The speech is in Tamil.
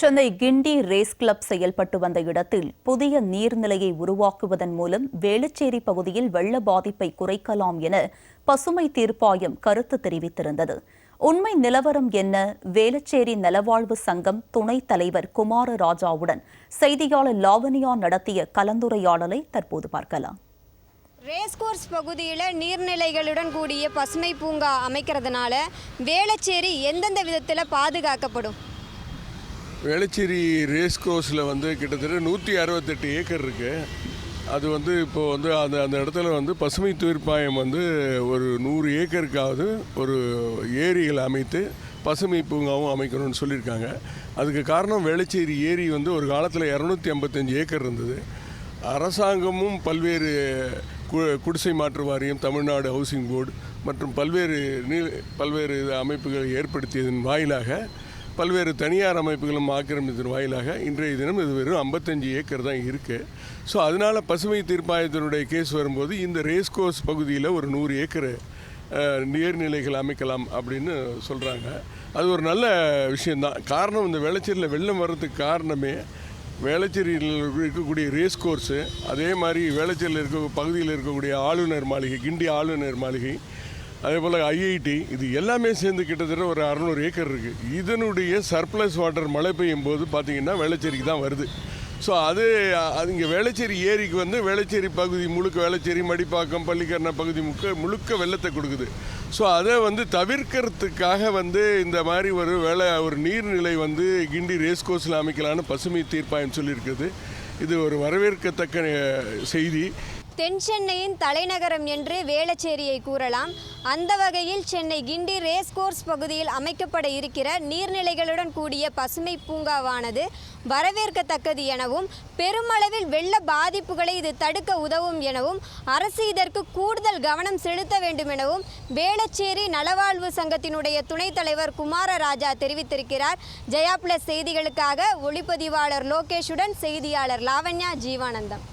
சென்னை கிண்டி ரேஸ் கிளப் செயல்பட்டு வந்த இடத்தில் புதிய நீர்நிலையை உருவாக்குவதன் மூலம் வேளச்சேரி பகுதியில் வெள்ள பாதிப்பை குறைக்கலாம் என பசுமை தீர்ப்பாயம் கருத்து தெரிவித்திருந்தது. உண்மை நிலவரம் என்ன? வேளச்சேரி நலவாழ்வு சங்கம் துணைத் தலைவர் குமாரராஜாவுடன் செய்தியாளர் லாவணியா நடத்திய கலந்துரையாடலை தற்போது பார்க்கலாம். ரேஸ்கோர்ஸ் பகுதியில் நீர்நிலைகளுடன் கூடிய பசுமை பூங்கா அமைக்கிறதுனால வேளச்சேரி எந்தெந்த விதத்தில் பாதுகாக்கப்படும்? வேளச்சேரி ரேஸ் கோர்ஸில் வந்து கிட்டத்தட்ட நூற்றி அறுபத்தெட்டு ஏக்கர் இருக்குது அது வந்து இப்போது வந்து அந்த அந்த இடத்துல வந்து பசுமை தீர்ப்பாயம் வந்து ஒரு நூறு ஏக்கருக்காவது ஒரு ஏரிகள் அமைத்து பசுமை பூங்காவும் அமைக்கணும்னு சொல்லியிருக்காங்க. அதுக்கு காரணம் வேளச்சேரி ஏரி வந்து ஒரு காலத்தில் இரநூத்தி ஐம்பத்தஞ்சு ஏக்கர் இருந்தது. அரசாங்கமும் பல்வேறு கு- குடிசை மாற்று வாரியம் தமிழ்நாடு ஹவுசிங் போர்டு மற்றும் பல்வேறு நீ பல்வேறு அமைப்புகளை ஏற்படுத்தியதன் வாயிலாக பல்வேறு தனியார் அமைப்புகளும் ஆக்கிரமித்தின் வாயிலாக இன்றைய தினம் இது வெறும் ஐம்பத்தஞ்சு ஏக்கர் தான் இருக்குது ஸோ அதனால் பசுமை தீர்ப்பாயத்தினுடைய கேஸ் வரும்போது இந்த ரேஸ் கோர்ஸ் பகுதியில் ஒரு நூறு ஏக்கர் நீர்நிலைகள் அமைக்கலாம் அப்படின்னு சொல்கிறாங்க அது ஒரு நல்ல விஷயந்தான் காரணம் இந்த வேளச்சேரியில் வெள்ளம் வர்றதுக்கு காரணமே வேளச்சேரியில் இருக்கக்கூடிய ரேஸ் கோர்ஸு அதே மாதிரி வேளச்சேரியில் இருக்க பகுதியில் இருக்கக்கூடிய ஆளுநர் மாளிகை கிண்டி ஆளுநர் மாளிகை அதே போல் ஐஐடி இது எல்லாமே சேர்ந்து கிட்டத்தட்ட ஒரு அறநூறு ஏக்கர் இருக்குது இதனுடைய சர்ப்ளஸ் வாட்டர் மழை பெய்யும் போது பார்த்திங்கன்னா வேளச்சேரிக்கு தான் வருது. ஸோ அது அது இங்கே வேளச்சேரி ஏரிக்கு வந்து வேளச்சேரி பகுதி முழுக்க வேளச்சேரி மடிப்பாக்கம் பள்ளிக்கரண பகுதி முழுக்க முழுக்க வெள்ளத்தை கொடுக்குது. ஸோ அதை வந்து தவிர்க்கிறதுக்காக வந்து இந்த மாதிரி ஒரு வேலை ஒரு நீர்நிலை வந்து கிண்டி ரேஸ் கோர்ஸில் அமைக்கலான்னு பசுமை தீர்ப்பாயம் சொல்லியிருக்குது. இது ஒரு வரவேற்கத்தக்க செய்தி. தென் சென்னையின் தலைநகரம் என்று வேளச்சேரியை கூறலாம். அந்த வகையில் சென்னை கிண்டி ரேஸ் கோர்ஸ் பகுதியில் அமைக்கப்பட இருக்கிற நீர்நிலைகளுடன் கூடிய பசுமை பூங்காவானது வரவேற்கத்தக்கது எனவும் பெருமளவில் வெள்ள பாதிப்புகளை இது தடுக்க உதவும் எனவும் அரசு இதற்கு கூடுதல் கவனம் செலுத்த வேண்டும் எனவும் வேளச்சேரி நலவாழ்வு சங்கத்தினுடைய துணைத் தலைவர் குமாரராஜா தெரிவித்திருக்கிறார். ஜெயா பிளஸ் செய்திகளுக்காக ஒளிப்பதிவாளர் லோகேஷுடன் செய்தியாளர் லாவண்யா ஜீவானந்தம்.